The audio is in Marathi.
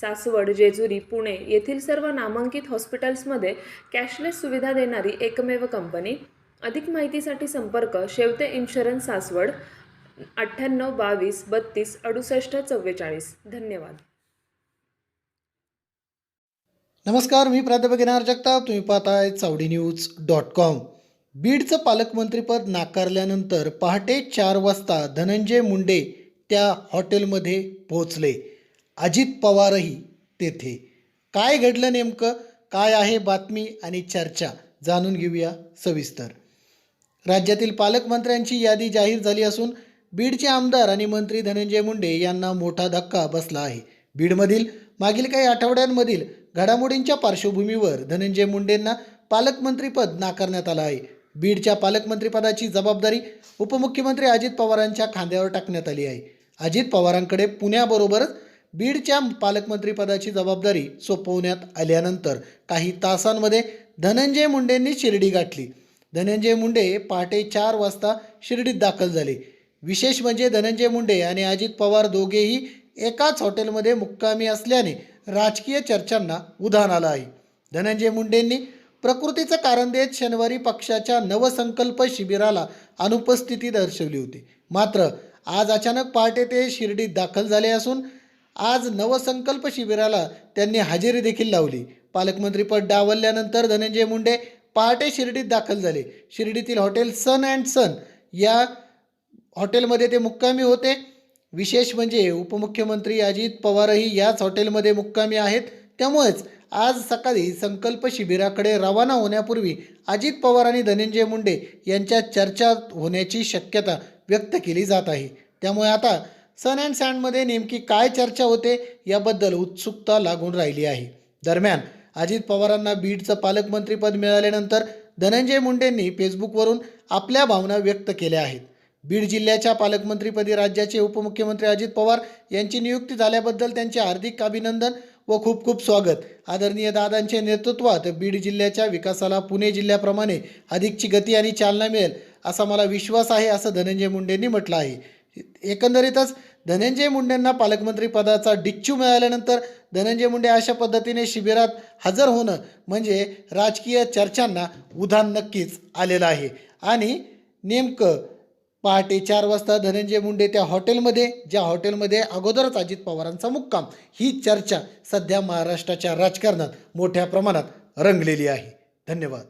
सासवड जेजुरी पुणे येथील सर्व नामांकित हॉस्पिटल्समध्ये कॅशलेस सुविधा देणारी एकमेव कंपनी. अधिक माहितीसाठी संपर्क शेवते इन्शुरन्स सासवड अठ्ठ्याण्णव बावीस बत्तीस अडुसष्ट चव्वेचाळीस. धन्यवाद. नमस्कार मी प्राध्यापक येणार जगताप. तुम्ही पाहताय चावडी न्यूज डॉट कॉम. बीडचं पालकमंत्रीपद नाकारल्यानंतर पहाटे चार वाजता धनंजय मुंडे त्या हॉटेलमध्ये पोहोचले. अजित पवारही तेथे. काय घडलं नेमकं? काय आहे बातमी आणि चर्चा? जाणून घेऊया सविस्तर. राज्यातील पालकमंत्र्यांची यादी जाहीर झाली असून बीडचे आमदार आणि मंत्री धनंजय मुंडे यांना मोठा धक्का बसला आहे. बीडमधील मागील काही आठवड्यांमधील घडामोडींच्या पार्श्वभूमीवर धनंजय मुंडेंना पालकमंत्रीपद नाकारण्यात आलं आहे. बीडच्या पालकमंत्रीपदाची जबाबदारी उपमुख्यमंत्री अजित पवारांच्या खांद्यावर टाकण्यात आली आहे. अजित पवारांकडे पुण्याबरोबरच बीडच्या पालकमंत्रीपदाची जबाबदारी सोपवण्यात आल्यानंतर काही तासांमध्ये धनंजय मुंडेंनी शिर्डी गाठली. धनंजय मुंडे पहाटे चार वाजता शिर्डीत दाखल झाले. विशेष म्हणजे धनंजय मुंडे आणि अजित पवार दोघेही एकाच हॉटेलमध्ये मुक्कामी असल्याने राजकीय चर्चांना उधाण आलं आहे. धनंजय मुंडेंनी प्रकृतीचं कारण देत शनिवारी पक्षाच्या नवसंकल्प शिबिराला अनुपस्थिती दर्शवली होती. मात्र आज अचानक पहाटे ते शिर्डीत दाखल झाले असून आज नवसंकल्प शिबिराला त्यांनी हजेरी देखील लावली. पालकमंत्रीपद डावलल्यानंतर धनंजय मुंडे पहाटे शिर्डीत दाखल झाले. शिर्डीतील हॉटेल सन अँड सन या हॉटेलमध्ये ते मुक्कामी होते. विशेष म्हणजे उपमुख्यमंत्री अजित पवारही याच हॉटेलमध्ये मुक्कामी आहेत. त्यामुळेच आज सकाळी संकल्प शिबिराकडे रवाना होण्यापूर्वी अजित पवार आणि धनंजय मुंडे यांच्या चर्चा होण्याची शक्यता व्यक्त केली जात आहे. त्यामुळे आता सन अँड सँडमध्ये नेमकी काय चर्चा होते याबद्दल उत्सुकता लागून राहिली आहे. दरम्यान अजित पवारांना बीडचं पालकमंत्रीपद मिळाल्यानंतर धनंजय मुंडेंनी फेसबुकवरून आपल्या भावना व्यक्त केल्या आहेत. बीड जिल्ह्याच्या पालकमंत्रीपदी राज्याचे उपमुख्यमंत्री अजित पवार यांची नियुक्ती झाल्याबद्दल त्यांचे हार्दिक अभिनंदन व खूप खूप स्वागत. आदरणीय दादांच्या नेतृत्वात बीड जिल्ह्याच्या विकासाला पुणे जिल्ह्याप्रमाणे अधिकची गती आणि चालना मिळेल असा मला विश्वास आहे असं धनंजय मुंडेंनी म्हटलं आहे. एकंदरीतच धनंजय मुंडेंना पालकमंत्री पदाचा डिच्चू मिळाल्यानंतर धनंजय मुंडे अशा पद्धतीने शिबिरात हजर होणं म्हणजे राजकीय चर्चांना उधाण नक्कीच आलेलं आहे. आणि नेमकं पहाटे चार वाजता धनंजय मुंडे त्या हॉटेलमध्ये ज्या हॉटेलमध्ये अगोदरच अजित पवारांचा मुक्काम ही चर्चा सध्या महाराष्ट्राच्या राजकारणात मोठ्या प्रमाणात रंगलेली आहे. धन्यवाद.